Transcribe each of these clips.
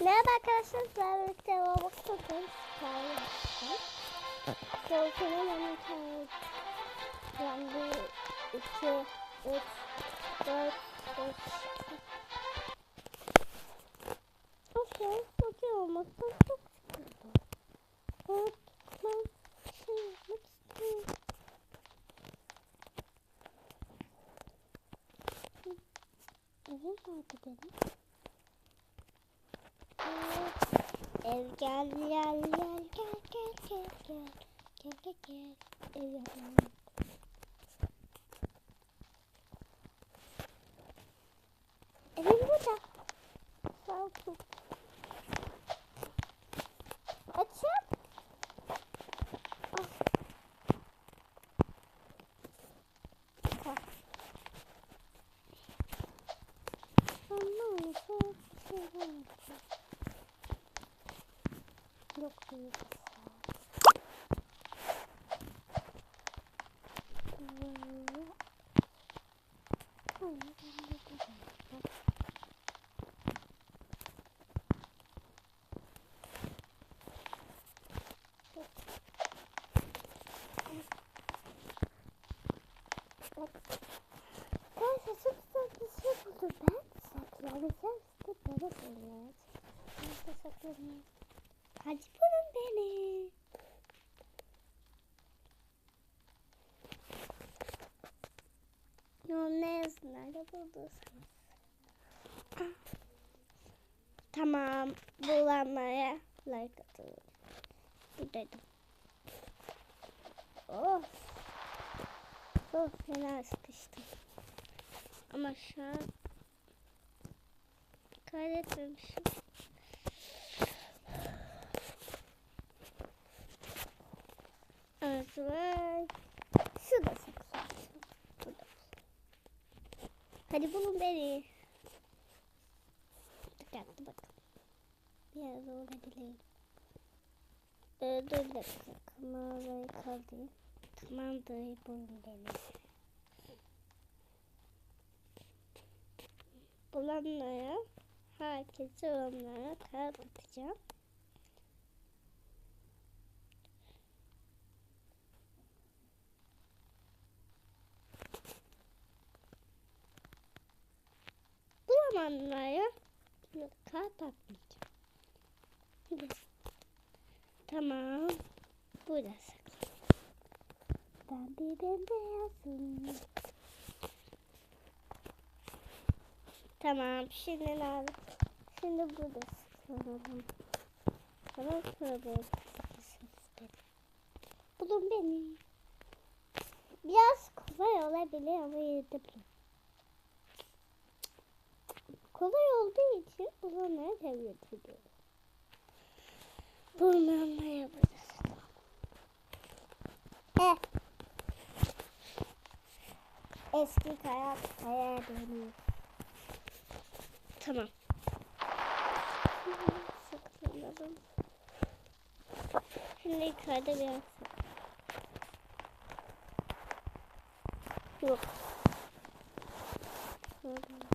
Merhaba arkadaşlar, ben birlikte Roblox Tokyo'yu hikaye yapacağım. Tokyo'nun yanı. Yani bir, iki, üç, dört, beş. Okey, Tokyo olmaktan çok sıkıldım. Evet, ben şey yapmak istiyorum. Evim nerede gel gel gel gel gel gel gel gel gel gel ev yapalım. Evim burada. Sağ olsun. çok iyi. Thank you. Hadi bulun beni. Ne yazın? Nerede bulduysanız. Ah. Tamam. Bulanlara like atın. Buradaydım. Of. Of fena sıkıştım. Ama şu an kaydetmemişim. Evet. Şurada saklansın. Burada. Hadi bulun beni. Dikkatli bakın. Bir yerde olabilirim. Ee, dur bir dakika. Kamerayı kaldırayım. Tamamdır bulun beni. Bulanlara, herkese onlara kağıt zamanları kapatmayacağım. Burası. Tamam. Burası. Ben bir beyazım. Tamam. Şimdi ne lazım? Şimdi burada sıkılalım. Tamam. Sonra burada beni. Bulun beni. Biraz kolay olabilir ama yedim. Olduğu için bulunmaya devlet ediyorum. Bulunmaya yapacağız. Eh. Eski kaya kaya dönüyor. Tamam. Saklanalım. Şimdi yukarıda biraz Yok. Şurada.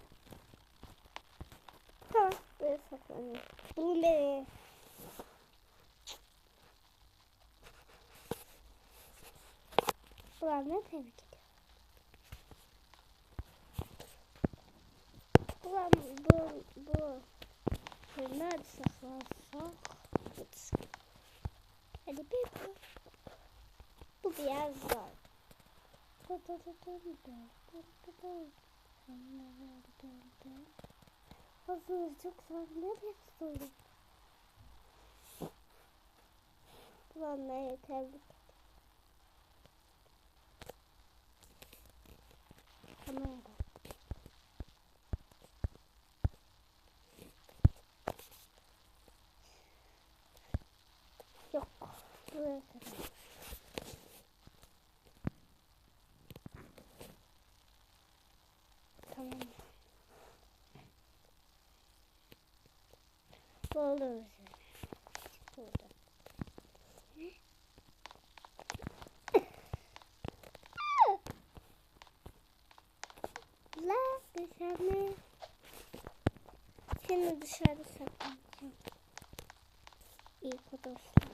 Tamam. Böyle saklanıyorum. Bulun beni. Ulan ne tebrik ediyorum. Ulan bu, bu. Bu nerede saklansak? Hadi bir bu. Bu biraz zor. Dı. Aslında çok sakin bir soru. Kullanmaya tebrik Kamera. Yok. Buraya kadar. Oldu. Burada. La dışarı. Şimdi dışarı saklayacağım. İyi arkadaşlar.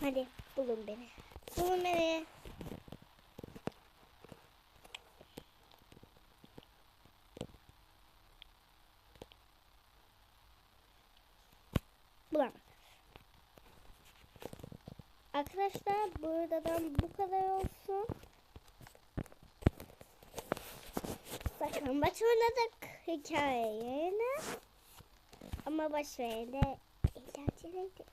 Hadi bulun beni. Bulun beni. Bulamadım. Arkadaşlar buradan bu kadar olsun. Baş oynadık hikaye yerine. Ama baş de eğlenceliydi.